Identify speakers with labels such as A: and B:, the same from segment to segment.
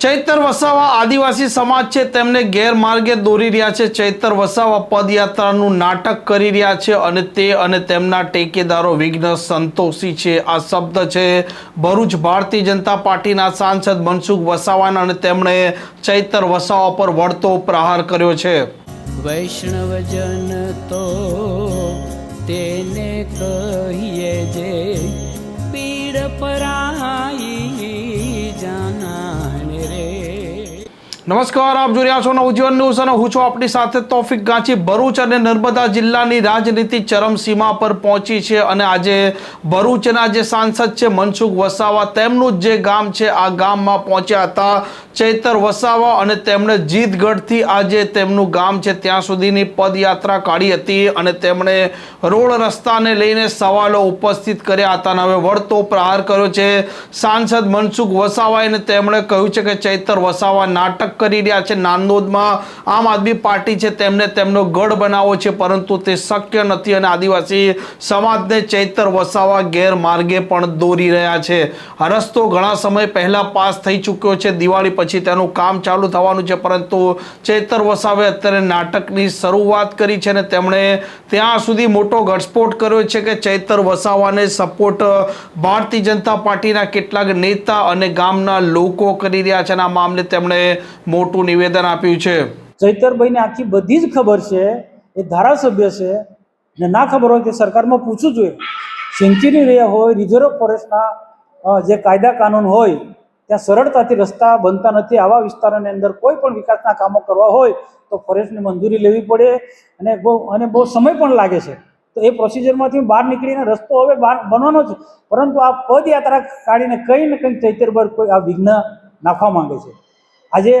A: ચૈતર વસાવા આદિવાસી સમાજ છે, તેમને ગેરમાર્ગે દોરી રહ્યા છે. ચૈતર વસાવા પદયાત્રાનું નાટક કરી રહ્યા છે અને તે અને તેમના ટેકેદારો વિઘ્ન સંતોષી છે. આ શબ્દ છે, ભરૂચ ભારતીય જનતા પાર્ટીના સાંસદ મનસુખ વસાવાના અને તેમણે ચૈતર વસાવા પર વળતો પ્રહાર કર્યો છે.
B: વૈષ્ણવજન તો તેને કહીએ જે, પીડ પરાઈ
A: નમસ્કાર, આપ જોઈ રહ્યા છો નવજીવન ન્યૂઝ અને હું છું આપણી સાથે તોફિક ગાંચી. ભરૂચ અને નર્મદા જિલ્લાની રાજનીતિ ચરમસીમા પર પહોંચી છે અને આજે ભરૂચના જે સાંસદ છે મનસુખ વસાવા, તેમનું જ ગામ છે, આ ગામમાં પહોંચ્યા હતા ચૈતર વસાવા અને તેમણે જીતગઢથી આજે તેમનું ગામ છે, ત્યાં સુધીની પદયાત્રા કાઢી હતી અને તેમણે રોડ રસ્તાને લઈને સવાલો ઉપસ્થિત કર્યા હતા અને હવે વળતો પ્રહાર કર્યો છે. સાંસદ મનસુખ વસાવાએ તેમણે કહ્યું છે કે ચૈતર વસાવા નાટક કરી રહ્યા છે. નાંદોદમાં આમ આદમી પાર્ટી છે, તેમને તેમનો ગઢ બનાવવો છે, પરંતુ તે શક્ય નથી અને આદિવાસી સમાજને ચૈતર વસાવા ગેરમાર્ગે પણ દોરી રહ્યા છે. રસ્તો ઘણા સમય પહેલાં પાસ થઈ ચૂક્યો છે. દિવાળી પછી તેનું કામ ચાલુ થવાનું છે, પરંતુ ચૈતર વસાવે અત્યારે નાટકની શરૂઆત કરી છે અને તેમણે ત્યાં સુધી મોટો ઘટસ્ફોટ કર્યો છે કે ચૈતર વસાવાને સપોર્ટ ભારતીય જનતા પાર્ટીના કેટલાક નેતા અને ગામના લોકો કરી રહ્યા છે અને આ મામલે તેમણે મોટું નિવેદન આપ્યું છે.
C: ચૈતરભાઈને આખી બધી જ ખબર છે, એ ધારાસભ્ય છે, ને ના ખબર હોય તે સરકારમાં પૂછવું જોઈએ. સેન્ચુરી રહ્યા હોય, રિઝર્વ ફોરેસ્ટના જે કાયદા કાનૂન હોય, ત્યાં સરળતાથી રસ્તા બનતા નથી. આવા વિસ્તારોની અંદર કોઈ પણ વિકાસના કામો કરવા હોય, તો ફોરેસ્ટની મંજૂરી લેવી પડે અને બહુ અને બહુ સમય પણ લાગે છે. તો એ પ્રોસિજરમાંથી બહાર નીકળીને રસ્તો હવે બહાર બનવાનો છે. પરંતુ આ પદયાત્રા કાઢીને કંઈ ને કંઈ ચૈતરભર કોઈ આ વિઘ્ન નાખવા માંગે છે. આજે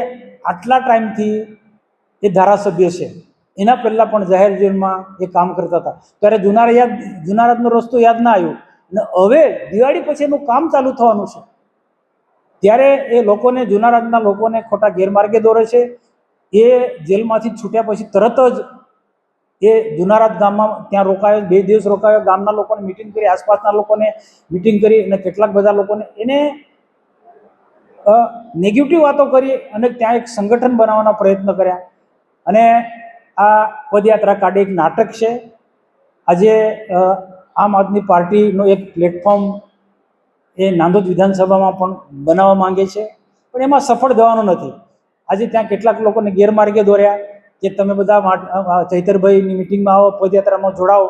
C: આટલા ટાઈમથી એ ધારાસભ્ય છે. એના પહેલાં પણ જાહેર જીવનમાં એ કામ કરતા હતા. ત્યારે જુનારા યાદ જુનારાતનો રસ્તો યાદ ના આવ્યો. અને હવે દિવાળી પછી એનું કામ ચાલુ થવાનું છે. ત્યારે એ લોકોને જુનારાતના લોકોને ખોટા ગેરમાર્ગે દોરે છે. એ જેલમાંથી છૂટ્યા પછી તરત જ એ જુનારાત ગામમાં ત્યાં રોકાયો, બે દિવસ રોકાયો. ગામના લોકોને મિટિંગ કરી, આસપાસના લોકોને મિટિંગ કરી અને કેટલાક બધા લોકોને એને નેગેટિવ વાતો કરી અને ત્યાં એક સંગઠન બનાવવાના પ્રયત્ન કર્યા. અને આ પદયાત્રા કાઢે એક નાટક છે. આજે આમ આદમી પાર્ટીનું એક પ્લેટફોર્મ એ નાંદોદ વિધાનસભામાં પણ બનાવવા માંગે છે. પણ એમાં સફળ થવાનું નથી. આજે ત્યાં કેટલાક લોકોને ગેરમાર્ગે દોર્યા કે તમે બધા ચૈતરભાઈની મિટિંગમાં આવો, પદયાત્રામાં જોડાઓ.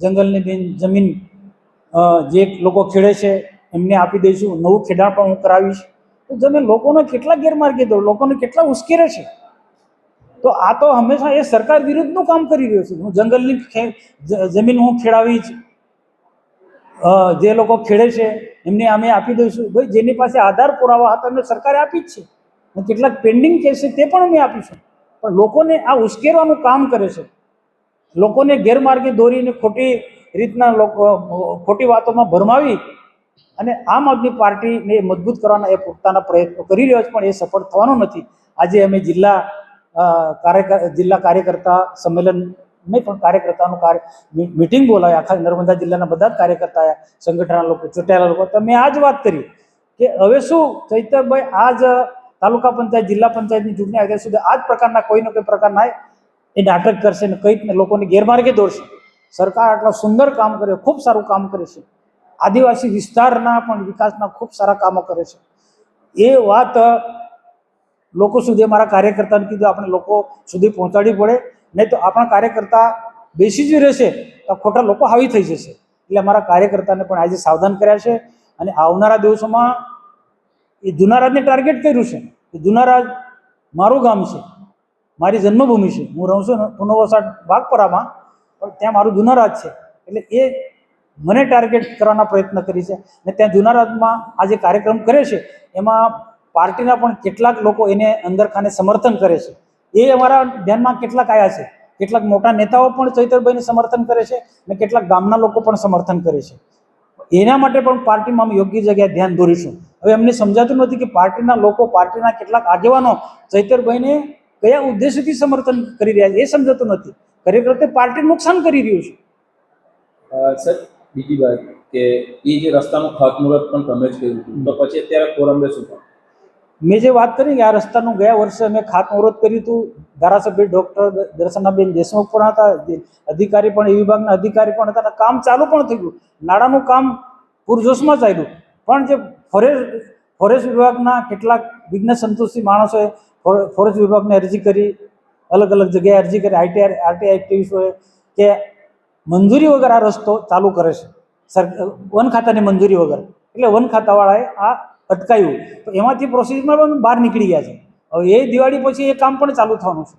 C: જંગલની બિન જમીન જે લોકો ખેડે છે એમને આપી દઈશું. નવું ખેડાણ પણ હું કરાવીશ. તો તમે લોકોને કેટલા ગેરમાર્ગે દો લોકોને કેટલા ઉશ્કેરે છે? તો આ તો હંમેશા એ સરકાર વિરુદ્ધનું કામ કરી રહ્યો છે. હું જંગલની જમીન હું ખેડાવીશ જે લોકો ખેડે છે, એમને અમે આપી દઈશું. ભાઈ, જેની પાસે આધાર પુરાવા હતા એમને સરકારે આપી જ છે. કેટલાક પેન્ડિંગ કેસ છે, તે પણ અમે આપીશું. પણ લોકોને આ ઉશ્કેરવાનું કામ કરે છે. લોકોને ગેરમાર્ગે દોરીને ખોટી રીતના લોકો, ખોટી વાતોમાં ભરમાવી અને આમ આદમી પાર્ટીને મજબૂત કરવાના એ પોતાના પ્રયત્નો કરી રહ્યો છે, પણ એ સફળ થવાનો નથી. આજે અમે જિલ્લા કાર્યકર, જિલ્લા કાર્યકર્તા સંમેલન નહીં પણ કાર્યકર્તાનું કાર્ય મિટિંગ બોલાવી. આખા નર્મદા જિલ્લાના બધા જ કાર્યકર્તા આવ્યા સંગઠનના લોકો, ચૂંટાયેલા લોકો. તો મેં આ જ વાત કરી કે હવે શું ચૈતરભાઈ આજ તાલુકા પંચાયત, જિલ્લા પંચાયતની ચૂંટણી આગળ સુધી આ જ પ્રકારના કોઈનો કોઈ પ્રકારના એ નાટક કરશે ને કંઈક લોકોને ગેરમાર્ગે દોરશે. સરકાર આટલા સુંદર કામ કરે ખૂબ સારું કામ કરે છે. આદિવાસી વિસ્તારના પણ વિકાસના ખૂબ સારા કામો કરે છે. એ વાત લોકો સુધી અમારા કાર્યકર્તાને કીધું, આપણે લોકો સુધી પહોંચાડવી પડે. નહીં તો આપણા કાર્યકર્તા બેસી જ રહેશે તો ખોટા લોકો હાવી થઈ જશે. એટલે અમારા કાર્યકર્તાને પણ આજે સાવધાન કર્યા છે અને આવનારા દિવસોમાં એ જુનારાજને ટાર્ગેટ કર્યું છે કે જુનારાજ મારું ગામ છે, મારી જન્મભૂમિ છે. હું રહું છું પુનઃવસાટ વાઘપરામાં, પણ ત્યાં મારું જુનારાજ છે. એટલે એ મને ટાર્ગેટ કરવાના પ્રયત્ન કરી છે અને ત્યાં જુનારાજમાં આ જે કાર્યક્રમ કરે છે, એમાં પાર્ટીના પણ કેટલાક લોકો એને અંદરખાને સમર્થન કરે છે. એ અમારા ધ્યાનમાં કેટલાક આવ્યા છે. કેટલાક મોટા નેતાઓ પણ ચૈતરભાઈને સમર્થન કરે છે અને કેટલાક ગામના લોકો પણ સમર્થન કરે છે. એના માટે પણ પાર્ટીમાં અમે યોગ્ય જગ્યાએ ધ્યાન દોરીશું. હવે એમને સમજાતું નથી કે પાર્ટીના લોકો, પાર્ટીના કેટલાક આગેવાનો ચૈતરભાઈને કયા ઉદ્દેશ્યથી સમર્થન કરી રહ્યા છે એ સમજાતું નથી. ખરેખર તે પાર્ટી નુકસાન કરી રહ્યું છે.
D: સર બીજી વાત કે એ જે રસ્તાનું ખાતમુહૂર્ત પણ તમે જ કર્યું હતું. તો પછી અત્યારે કોરંબે શું પણ
C: મેં જે વાત કરી કે આ રસ્તાનું ગયા વર્ષે અમે ખાતમુહૂર્ત કર્યું હતું. ધારાસભ્ય ડૉક્ટર દર્શનાબેન દેશમુખ પણ હતા. અધિકારી પણ એ વિભાગના અધિકારી પણ હતા. કામ ચાલુ પણ થઈ ગયું. નાણાંનું કામ પૂરજોશમાં ચાલ્યું પણ જે ફોરેસ્ટ ફોરેસ્ટ વિભાગના કેટલાક વિઘ્ન સંતોષી માણસોએ ફોરેસ્ટ વિભાગને અરજી કરી અલગ અલગ જગ્યાએ અરજી કરી. આઈટીઆર આરટીઆઈ એક્ટિવિસ્ટોએ કે મંજૂરી વગર આ રસ્તો ચાલુ કરે છે. વન ખાતાની મંજૂરી વગર. એટલે વન ખાતાવાળાએ આ અટકાયું. તો એમાંથી પ્રોસેસમાં પણ બહાર નીકળી ગયા છે. હવે એ દિવાળી પછી એ કામ પણ ચાલુ થવાનું છે.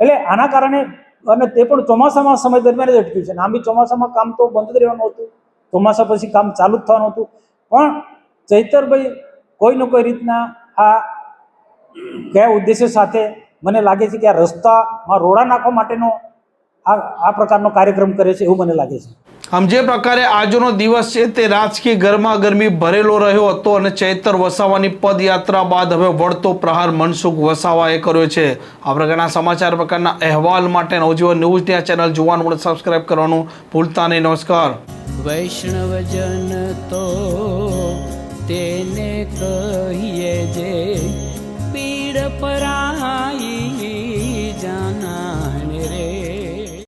C: એટલે આના કારણે અને તે પણ ચોમાસામાં સમય દરમિયાન જ અટક્યું છે. આમ બી ચોમાસામાં કામ તો બંધ જ રહેવાનું હતું. ચોમાસા પછી કામ ચાલુ જ થવાનું હતું. પણ ચૈતરભાઈ કોઈ ને કોઈ રીતના આ કયા ઉદ્દેશ્ય સાથે મને લાગે છે કે આ રસ્તામાં રોડા નાખવા માટેનો આ આ પ્રકારનો કાર્યક્રમ કરે છે એવું મને લાગે છે.
A: આમ જે પ્રકારે આજનો દિવસ છે તે રાજકીય ગરમા ગરમી ભરેલો રહ્યો હતો અને ચૈતર વસાવાની પદયાત્રા બાદ હવે વળતો પ્રહાર મનસુખ વસાવાએ કર્યો છે. આ પ્રકારના સમાચાર પ્રકારના અહેવાલ માટે નવજીવન ન્યૂઝની આ ચેનલ જોવાનું પણ સબસ્ક્રાઇબ કરવાનું ભૂલતા નહીં. નમસ્કાર.
B: વૈષ્ણવજન તો તેને કહીએ જે પીડ પરા